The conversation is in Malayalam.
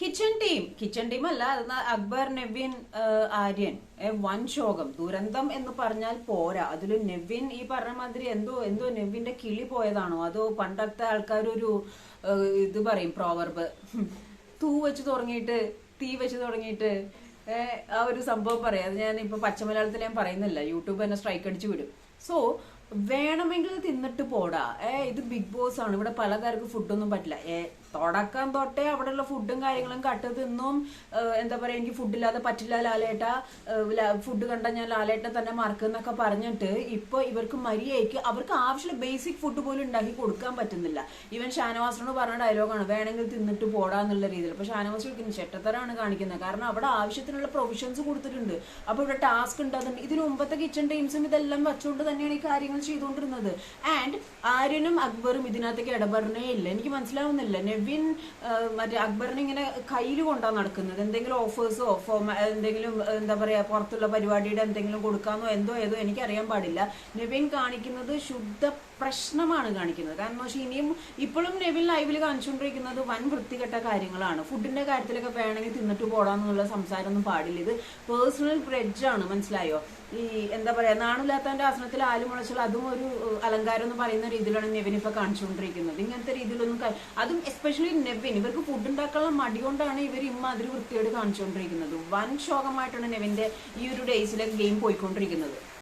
കിച്ചൺ ടീം കിച്ചൺ ടീം അല്ല അക്ബർ നെവിൻ ആര്യൻ. വൻ ശോകം. ദുരന്തം എന്ന് പറഞ്ഞാൽ പോരാ. അതിൽ നെവിൻ ഈ പറഞ്ഞ മാതിരി എന്തോ എന്തോ നെവിന്റെ കിളി പോയതാണോ? അതോ പണ്ടത്തെ ആൾക്കാരൊരു ഇത് പറയും പ്രോവർബ് തൂ വെച്ച് തുടങ്ങിയിട്ട് തീ വെച്ച് തുടങ്ങിയിട്ട് ആ ഒരു സംഭവം പറയാം. അത് ഞാൻ ഇപ്പൊ പച്ചമലയാളത്തിൽ ഞാൻ പറയുന്നില്ല. യൂട്യൂബ് തന്നെ സ്ട്രൈക്ക് അടിച്ചു വിടും. സോ വേണമെങ്കിൽ തിന്നിട്ട് പോടാ. ഏ ഇത് ബിഗ് ബോസ് ആണ്. ഇവിടെ പലതരക്ക് ഫുഡൊന്നും പറ്റില്ല. ഏ തുടക്കം തൊട്ടേ അവിടെയുള്ള ഫുഡും കാര്യങ്ങളും കട്ട് തിന്നും. എന്താ പറയാ എനിക്ക് ഫുഡില്ലാതെ പറ്റില്ല ലാലേട്ട. ഫുഡ് കണ്ട ഞാൻ ലാലേട്ട തന്നെ മറക്കുന്നൊക്കെ പറഞ്ഞിട്ട് ഇപ്പൊ ഇവർക്ക് മരിയായിക്ക് അവർക്ക് ആവശ്യമുള്ള ബേസിക് ഫുഡ് പോലും ഉണ്ടാക്കി കൊടുക്കാൻ പറ്റുന്നില്ല. ഇവൻ ഷാനവാസിനോട് പറഞ്ഞ ഡയലോഗാണ് വേണമെങ്കിൽ തിന്നിട്ട് പോടാ എന്നുള്ള രീതിയിൽ. അപ്പൊ ഷാനവാസ് വിളിക്കുന്നത് ചെറ്റത്തരാണ് കാണിക്കുന്നത്? കാരണം അവിടെ ആവശ്യത്തിനുള്ള പ്രൊവിഷൻസ് കൊടുത്തിട്ടുണ്ട്. അപ്പൊ ഇവിടെ ടാസ്ക് ഉണ്ടാകുന്നുണ്ട് ഇതിന് മുമ്പത്തെ കിച്ചൺ ടീംസും ഇതെല്ലാം വെച്ചുകൊണ്ട് തന്നെയാണ് ഈ കാര്യങ്ങൾ ചെയ്തുകൊണ്ടിരുന്നത്. ആൻഡ് ആര്യനും അക്ബറും ഇതിനകത്തേക്ക് ഇടപെടണേ ഇല്ല. എനിക്ക് മനസ്സിലാവുന്നില്ല. നെവിൻ മറ്റേ അക്ബറിനെ ഇങ്ങനെ കയ്യിൽ കൊണ്ടാണ് നടക്കുന്നത്. എന്തെങ്കിലും ഓഫേഴ്സോ ഫോമ എന്തെങ്കിലും എന്താ പറയാ പുറത്തുള്ള പരിപാടിയുടെ എന്തെങ്കിലും കൊടുക്കാമെന്നോ എന്തോ ഏതോ എനിക്കറിയാൻ പാടില്ല. നെവിൻ കാണിക്കുന്നത് ശുദ്ധ പ്രശ്നമാണ് കാണിക്കുന്നത്. കാരണം പക്ഷേ ഇനിയും ഇപ്പോഴും നെവിൻ ലൈവിൽ കാണിച്ചുകൊണ്ടിരിക്കുന്നത് വൻ വൃത്തികെട്ട കാര്യങ്ങളാണ്. ഫുഡിന്റെ കാര്യത്തിലൊക്കെ വേണമെങ്കിൽ തിന്നിട്ട് പോടാന്നുള്ള സംസാരമൊന്നും പാടില്ല. ഇത് പേഴ്സണൽ ബ്രെഡ്ജാണ് മനസ്സിലായോ? ഈ എന്താ പറയാ നാണില്ലാത്തവന്റെ ആസനത്തിൽ ആൽ അതും ഒരു അലങ്കാരം എന്ന് പറയുന്ന രീതിയിലാണ് നെവിൻ ഇപ്പൊ കാണിച്ചുകൊണ്ടിരിക്കുന്നത്. ഇങ്ങനത്തെ രീതിയിലൊന്നും അതും എസ്പെഷ്യലി നെവിൻ ഇവർക്ക് ഫുഡ് ഉണ്ടാക്കാനുള്ള മടി കൊണ്ടാണ് ഇവർ ഇമ്മാതിരി വൃത്തിയോട് കാണിച്ചുകൊണ്ടിരിക്കുന്നത്. വൻ ശോകമായിട്ടാണ് നെവിന്റെ ഈ ഒരു ഡേയ്സിലെ ഗെയിം പോയിക്കൊണ്ടിരിക്കുന്നത്.